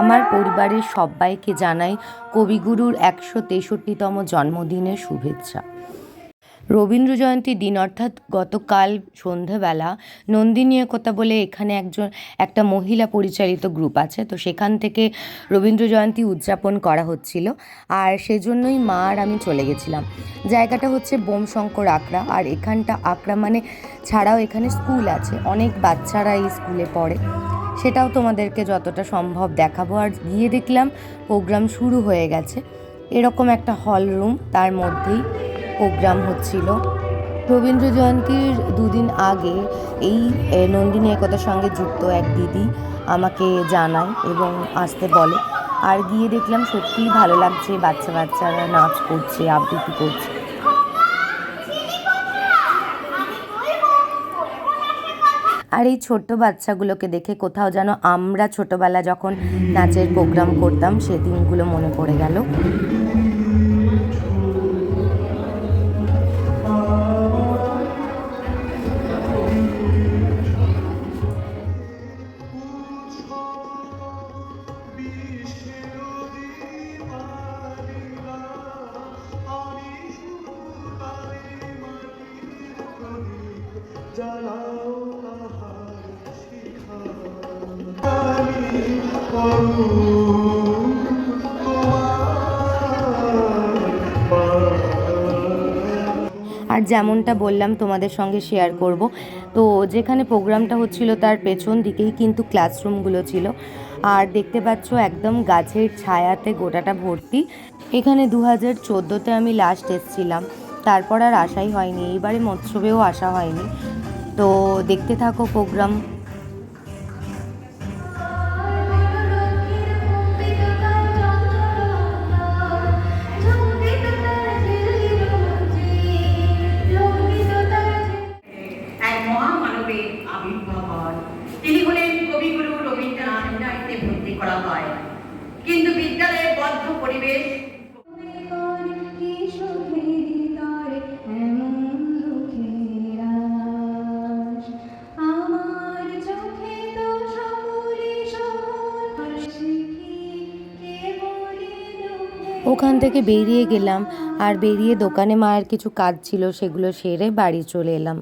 আমার পরিবারের সবাইকে জানাই কবিগুরুর একশো তেষট্টিতম জন্মদিনের শুভেচ্ছা। রবীন্দ্র জয়ন্তীর দিন অর্থাৎ গতকাল সন্ধেবেলা নন্দিনী একতা বলে এখানে একজন, একটা মহিলা পরিচালিত গ্রুপ আছে, তো সেখান থেকে রবীন্দ্র জয়ন্তী উদযাপন করা হচ্ছিল। আর সেজন্যই মা আর আমি চলে গেছিলাম। জায়গাটা হচ্ছে বোমশঙ্কর আকড়া আর এখানটা আকড়া মানে ছাড়াও এখানে স্কুল আছে। অনেক বাচ্চারা এই স্কুলে পড়ে। সেটাও তোমাদেরকে যতটা সম্ভব দেখাবো। আর গিয়ে দেখলাম প্রোগ্রাম শুরু হয়ে গেছে। এরকম একটা হল রুম তার মধ্যেই প্রোগ্রাম হচ্ছিল। রবীন্দ্র জয়ন্তীর দুদিন আগে এই নন্দিনী একতার সঙ্গে যুক্ত এক দিদি আমাকে জানায় এবং আসতে বলে। আর গিয়ে দেখলাম সত্যিই ভালো লাগছে বাচ্চা বাচ্চারা নাচ করছে, আবৃত্তি করছে। আর এই ছোট্ট বাচ্চাগুলোকে দেখে কোথাও যেন আমরা ছোটবেলা যখন নাচের প্রোগ্রাম করতাম, সে দিনগুলো মনে পড়ে গেল। আর যেমনটা বললাম, তোমাদের সঙ্গে শেয়ার করব। তো যেখানে প্রোগ্রামটা হচ্ছিল, তার পেছন দিকেই কিন্তু ক্লাসরুমগুলো ছিল। আর দেখতে পাচ্ছ, একদম গাছের ছায়াতে গোটাটা ভর্তি। এখানে দু হাজার চোদ্দোতে আমি লাস্ট এসেছিলাম। তারপর আর আসাই হয়নি। এইবারে মৎসবেও আসা হয়নি। তো দেখতে থাকো প্রোগ্রাম মহামানবের আবির্ভাব হয় তিনি হলেন কবিগুরু রবীন্দ্রনাথ নাইতে ভর্তি করা হয়। কিন্তু বিদ্যালয়ের বদ্ধ পরিবেশ ওখান থেকে বেরিয়ে গেলাম, আর বেরিয়ে দোকানে মায়ের কিছু কাজ ছিল, সেগুলো সেরে বাড়ি চলে এলাম।